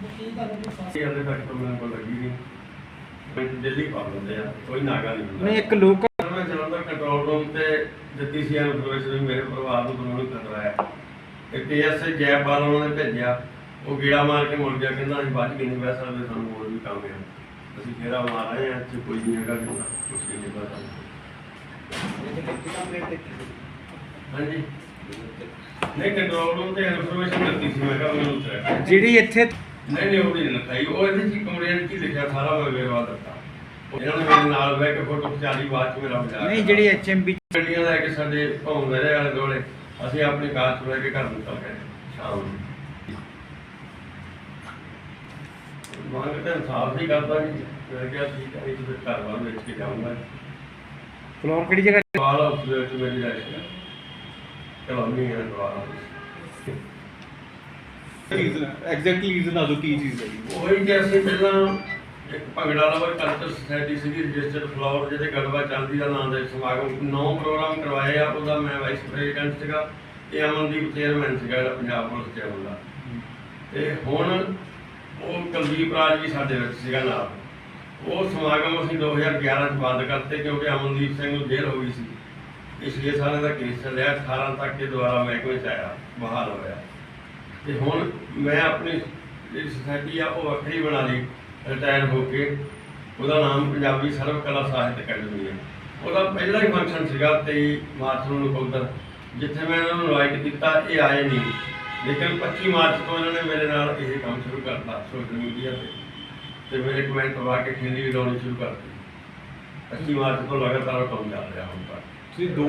ਇਹ ਹਲੇ ਤੱਕ ਤਾਂ ਮੈਨੂੰ ਕੋਲ ਲੱਗੀ ਨਹੀਂ ਮੈਂ ਦਿੱਲੀ ਪਾ ਦਿੰਦੇ ਆ ਕੋਈ ਨਾਗਾ ਨਹੀਂ ਹੁੰਦਾ। ਨਹੀਂ ਇੱਕ ਲੋਕ ਮੈਂ ਜਲੰਧਰ ਕੰਟਰੋਲ ਰੂਮ ਤੇ ਦਿੱਤੀ ਸੀ ਇਨਫੋਰਮੇਸ਼ਨ ਵੀ ਮੇਰੇ ਪਰਿਵਾਰ ਨੂੰ ਤੁਹਾਨੂੰ ਖਤਰਾ ਹੈ ਤੇ ਪੀਐਸਏ ਜੈਪਾਲ ਉਹਨਾਂ ਨੇ ਭੇਜਿਆ। ਉਹ ਗੇੜਾ ਮਾਰ ਕੇ ਮੁੜ ਗਿਆ ਕਹਿੰਦਾ ਅਸੀਂ ਬਚ ਕੇ ਨਹੀਂ ਬਹਿ ਸਕਦੇ ਸਾਨੂੰ ਹੋਰ ਵੀ ਕੰਮ ਹੈ ਅਸੀਂ ਫੇਰਾ ਮਾਰ ਆਏ ਆ ਇੱਥੇ ਕੋਈ ਨਹੀਂ ਹੈਗਾ ਕਹਿੰਦਾ ਕੁਛ ਵੀ ਨਹੀਂ ਪਤਾ। ਹਾਂਜੀ। ਨਹੀਂ ਕੰਟਰੋਲ ਰੂਮ ਤੇ ਇਨਫੋਰਮੇਸ਼ਨ ਦਿੱਤੀ ਸੀ ਮੈਂ ਕਿਹਾ ਮੈਨੂੰ ਉੱਤਰ ਜਿਹੜੀ ਇੱਥੇ ਨਹੀਂ ਨਹੀਂ ਉਹ ਨਹੀਂ ਲਿਖਾਈ। ਉਹ ਇਹਦੇ ਚ ਕੰਪਲੇਂਟ ਕੀ ਲਿਖਿਆ ਸਾਰਾ ਮੈਂ ਵੇਰਵਾ ਦਿੱਤਾ। ਇਹਨਾਂ ਨੇ ਮੇਰੇ ਨਾਲ ਬਹਿ ਕੇ ਫੋਟੋ ਖਿਚਾ ਲਈ ਬਾਅਦ ਚ ਮੇਰਾ ਮਜ਼ਾਕ ਨਹੀਂ ਜਿਹੜੀ ਐਚਐਮਬੀ ਗੱਡੀਆਂ ਲੈ ਕੇ ਸਾਡੇ ਘੁੰਮਦੇ ਰਹੇ ਆਲੇ ਦੁਆਲੇ ਅਸੀਂ ਆਪਣੀ ਕਾਰ ਚ ਬਹਿ ਕੇ ਘਰ ਨੂੰ ਚੱਲ ਗਏ ਸ਼ਾਮ ਨੂੰ। ਮੰਗ ਤਾਂ ਇਨਸਾਫ ਹੀ ਕਰਦਾ ਜੀ। ਮੈਂ ਕਿਹਾ ਠੀਕ ਹੈ ਇਹ ਫਿਰ ਘਰ ਵਾਲ ਵੇਚ ਕੇ ਜਾਊਂਗਾ ਫਲੋਰ ਕਿਹੜੀ ਜਗ੍ਹਾ? ਤੇ? ਵਾਲ ਆਫ ਦੇ ਵਿੱਚ ਮੇਰੀ ਰਹਿ ਗਿਆ ਚਲੋ ਨਹੀਂ ਹੈ ਦੁਆਰਾ ਐਗਜ਼ੈਕਟਲੀ ਰੀਜ਼ਨ ਦੱਸੋ ਕੀ ਚੀਜ਼ ਹੈ। ਜੀ ਉਹੀ ਕਿ ਅਸੀਂ ਪਹਿਲਾਂ ਇੱਕ ਭੰਗੜਾ ਲਵਰ ਕਲਚਰ ਸੁਸਾਇਟੀ ਸੀਗੀ ਰਜਿਸਟਰਡ ਫਲਾਵਰ ਜਿਹਦੇ ਗੜਵਾ ਚੱਲਦੀ ਦਾ ਨਾਮ ਦੇ ਸਮਾਗਮ, ਨੌ ਪ੍ਰੋਗਰਾਮ ਕਰਵਾਏ ਆ, ਉਹਦਾ ਮੈਂ ਵਾਈਸ ਪ੍ਰੈਜ਼ੀਡੈਂਟ ਸੀਗਾ, ਤੇ ਅਮਨਦੀਪ ਚੇਅਰਮੈਨ ਸੀਗਾ ਜਿਹੜਾ ਪੰਜਾਬ ਪੁਲਿਸ ਚੇਅਰਮੈਨ ਦਾ। ਤੇ ਹੁਣ ਉਹ ਕੁਲਦੀਪ ਰਾਜ ਵੀ ਸਾਡੇ ਵਿੱਚ ਸੀਗਾ ਨਾਲ। ਉਹ ਸਮਾਗਮ ਅਸੀਂ 2011 ਚ ਬੰਦ ਕਰਤੇ, ਕਿਉਂਕਿ ਅਮਨਦੀਪ ਸਿੰਘ ਨੂੰ ਜੇਲ੍ਹ ਹੋ ਗਈ ਸੀ। ਪਿਛਲੇ ਸਾਲਾਂ ਦਾ ਕੇਸ ਚੱਲਿਆ 18 ਤੱਕ ਇਹ ਦੁਆਰਾ ਮਹਿਕਮੇ ਚ ਆਇਆ, ਬਹਾਲ ਹੋਇਆ। ਤੇ ਹੁਣ ਮੈਂ ਆਪਣੀ ਜਿਹੜੀ ਸੁਸਾਇਟੀ ਆ, ਉਹ ਵੱਖਰੀ ਬਣਾ ਲਈ ਰਿਟਾਇਰ ਹੋ ਕੇ। ਉਹਦਾ ਨਾਮ ਪੰਜਾਬੀ ਸਰਵ ਕਲਾ ਸਾਹਿਤ ਅਕੈਡਮੀ ਹੈ ਉਹਦਾ ਪਹਿਲਾ ਹੀ ਫੰਕਸ਼ਨ ਸੀਗਾ 23 ਮਾਰਚ ਨੂੰ ਨਕੋਦਰ ਜਿੱਥੇ ਮੈਂ ਇਹਨਾਂ ਨੂੰ ਇਨਵਾਈਟ ਕੀਤਾ, ਇਹ ਆਏ ਨਹੀਂ। ਲੇਕਿਨ 25 ਮਾਰਚ ਤੋਂ ਇਹਨਾਂ ਨੇ ਮੇਰੇ ਨਾਲ ਇਹ ਕੰਮ ਸ਼ੁਰੂ ਕਰਤਾ ਸੋਸ਼ਲ ਮੀਡੀਆ ਤੇ। ਤੇ ਮੇਰੇ ਕਮੈਂਟ ਪਵਾ ਕੇ ਖੇਲੀ ਵੀ ਲਾਉਣੀ ਸ਼ੁਰੂ ਕਰਤੀ। 25 ਮਾਰਚ ਤੋਂ ਲਗਾਤਾਰ ਉਹ ਕੰਮ ਚੱਲ ਰਿਹਾ ਹੁਣ ਤੱਕ। ਤੁਸੀਂ ਦੋ